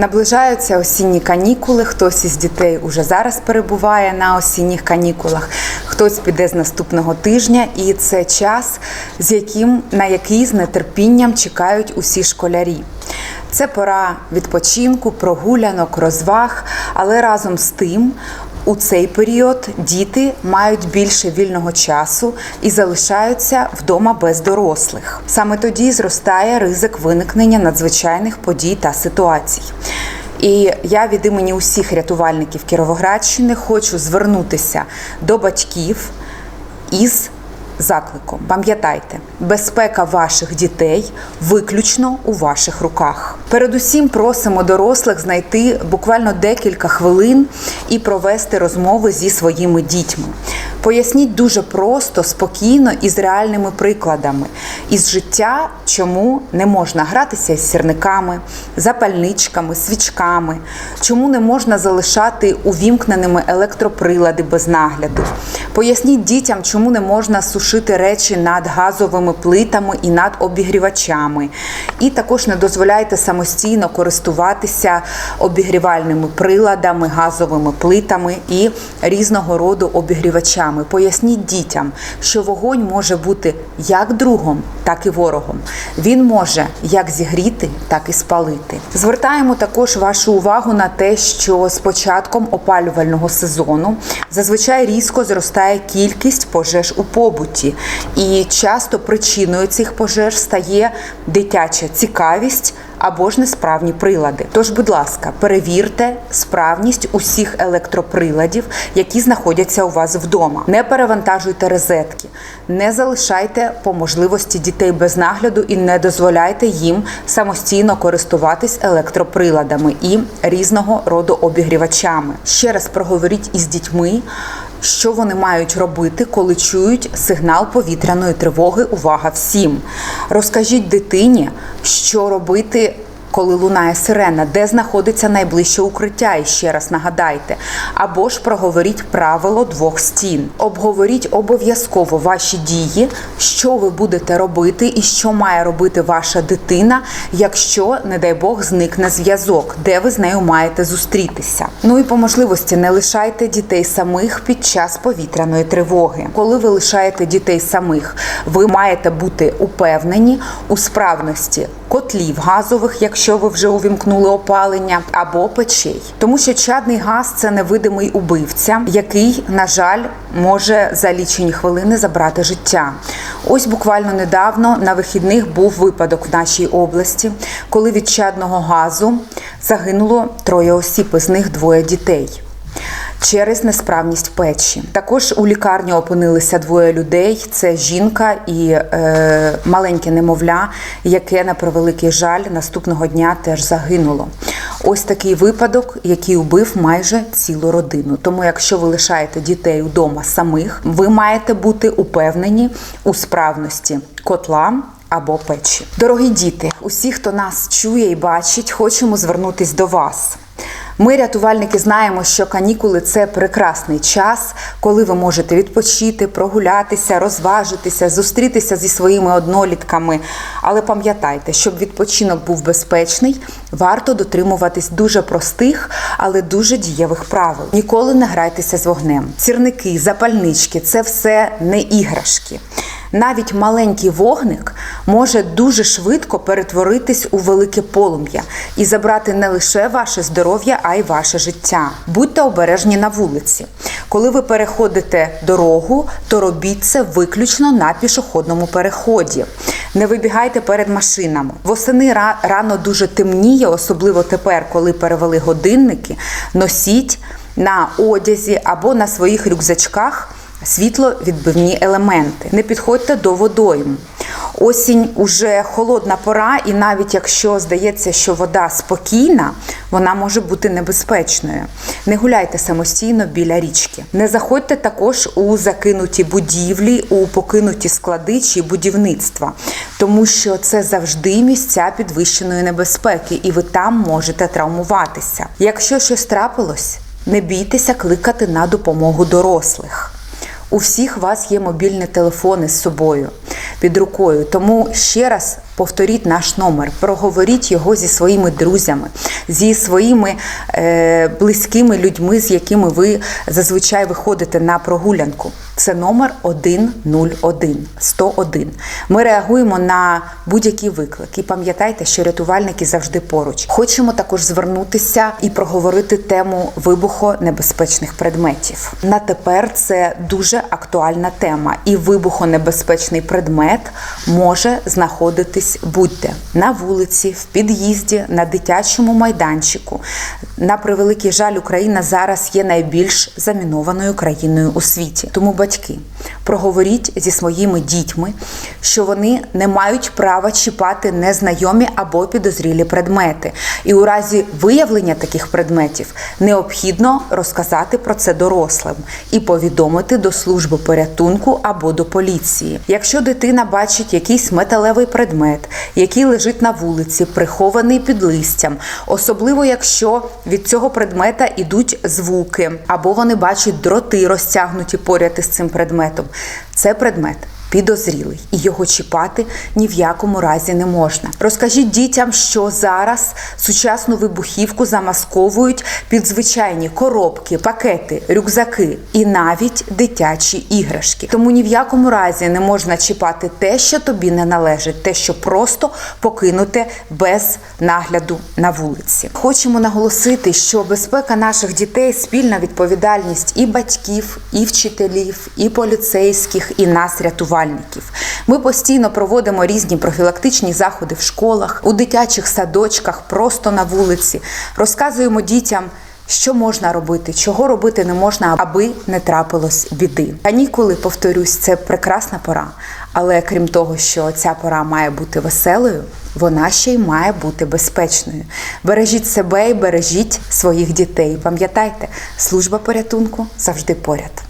Наближаються осінні канікули. Хтось із дітей уже зараз перебуває на осінніх канікулах, хтось піде з наступного тижня, і це час, з яким на який з нетерпінням чекають усі школярі. Це пора відпочинку, прогулянок, розваг, але разом з тим. У цей період діти мають більше вільного часу і залишаються вдома без дорослих. Саме тоді зростає ризик виникнення надзвичайних подій та ситуацій. І я від імені усіх рятувальників Кіровоградщини хочу звернутися до батьків із закликом. Пам'ятайте, безпека ваших дітей виключно у ваших руках. Передусім просимо дорослих знайти буквально декілька хвилин і провести розмови зі своїми дітьми. Поясніть дуже просто, спокійно і з реальними прикладами із життя, чому не можна гратися із сірниками, запальничками, свічками, чому не можна залишати увімкненими електроприлади без нагляду. Поясніть дітям, чому не можна сушити речі над газовими плитами і над обігрівачами. І також не дозволяйте самостійно користуватися обігрівальними приладами, газовими плитами і різного роду обігрівачами. Поясніть дітям, що вогонь може бути як другом, так і ворогом. Він може як зігріти, так і спалити. Звертаємо також вашу увагу на те, що з початком опалювального сезону зазвичай різко зростає кількість пожеж у побуті, і часто причиною цих пожеж стає дитяча цікавість. Або ж несправні прилади. Тож, будь ласка, перевірте справність усіх електроприладів, які знаходяться у вас вдома. Не перевантажуйте розетки, не залишайте по можливості дітей без нагляду і не дозволяйте їм самостійно користуватись електроприладами і різного роду обігрівачами. Ще раз проговоріть із дітьми. Що вони мають робити, коли чують сигнал повітряної тривоги? Увага всім! Розкажіть дитині, що робити. Коли лунає сирена, де знаходиться найближче укриття, і ще раз нагадайте, або ж проговоріть правило двох стін. Обговоріть обов'язково ваші дії, що ви будете робити, і що має робити ваша дитина, якщо, не дай Бог, зникне зв'язок, де ви з нею маєте зустрітися. Ну і по можливості не лишайте дітей самих під час повітряної тривоги. Коли ви лишаєте дітей самих, ви маєте бути упевнені у справності котлів газових, якщо ви вже увімкнули опалення, або печей, тому що чадний газ це невидимий убивця, який, на жаль, може за лічені хвилини забрати життя. Ось буквально недавно на вихідних був випадок в нашій області, коли від чадного газу загинуло троє осіб, із них двоє дітей через несправність печі. Також у лікарні опинилися двоє людей: це жінка і е, маленьке немовля, яке на превеликий жаль наступного дня теж загинуло. Ось такий випадок, який убив майже цілу родину. Тому, якщо ви лишаєте дітей вдома самих, ви маєте бути упевнені у справності котла. Або печі. Дорогі діти, усі, хто нас чує і бачить, хочемо звернутись до вас. Ми, рятувальники, знаємо, що канікули це прекрасний час, коли ви можете відпочити, прогулятися, розважитися, зустрітися зі своїми однолітками. Але пам'ятайте, щоб відпочинок був безпечний, варто дотримуватись дуже простих, але дуже дієвих правил. Ніколи не грайтеся з вогнем. Сірники, запальнички це все не іграшки. Навіть маленький вогник може дуже швидко перетворитись у велике полум'я і забрати не лише ваше здоров'я, а й ваше життя. Будьте обережні на вулиці. Коли ви переходите дорогу, то робіть це виключно на пішохідному переході. Не вибігайте перед машинами. Восени рано дуже темніє, особливо тепер, коли перевели годинники. Носіть на одязі або на своїх рюкзачках світловідбивні елементи. Не підходьте до водойм. Осінь уже холодна пора, і навіть якщо здається, що вода спокійна, вона може бути небезпечною. Не гуляйте самостійно біля річки. Не заходьте також у закинуті будівлі, у покинуті склади чи будівництва, тому що це завжди місця підвищеної небезпеки, і ви там можете травмуватися. Якщо щось трапилось, не бійтеся кликати на допомогу дорослих. У всіх вас є мобільні телефони з собою під рукою. Тому ще раз повторіть наш номер, проговоріть його зі своїми друзями, зі своїми е, близькими людьми, з якими ви зазвичай виходите на прогулянку. Це номер 101 101. Ми реагуємо на будь-який виклик. І пам'ятайте, що рятувальники завжди поруч. Хочемо також звернутися і проговорити тему вибухонебезпечних предметів. На тепер це дуже актуальна тема, і вибухонебезпечний предмет може знаходитись будь-де на вулиці, в під'їзді, на дитячому майданчику. На превеликий жаль, Україна зараз є найбільш замінованою країною у світі. Тому батьки проговоріть зі своїми дітьми, що вони не мають права чіпати незнайомі або підозрілі предмети. І у разі виявлення таких предметів необхідно розказати про це дорослим і повідомити до служби порятунку або до поліції. Якщо дитина бачить якийсь металевий предмет, який лежить на вулиці, прихований під листям, особливо якщо від цього предмета йдуть звуки, або вони бачать дроти розтягнуті поряд із цим предметом, це предмет. Підозрілий і його чіпати ні в якому разі не можна. Розкажіть дітям, що зараз сучасну вибухівку замасковують під звичайні коробки, пакети, рюкзаки і навіть дитячі іграшки. Тому ні в якому разі не можна чіпати те, що тобі не належить, те, що просто покинуте без нагляду на вулиці. Хочемо наголосити, що безпека наших дітей спільна відповідальність і батьків, і вчителів, і поліцейських, і нас, рятувальників. Ми постійно проводимо різні профілактичні заходи в школах, у дитячих садочках, просто на вулиці. Розказуємо дітям. Що можна робити, чого робити не можна, аби не трапилось біди. Канікули, повторюсь, це прекрасна пора. Але крім того, що ця пора має бути веселою, вона ще й має бути безпечною. Бережіть себе і бережіть своїх дітей. Пам'ятайте, служба порятунку завжди поряд.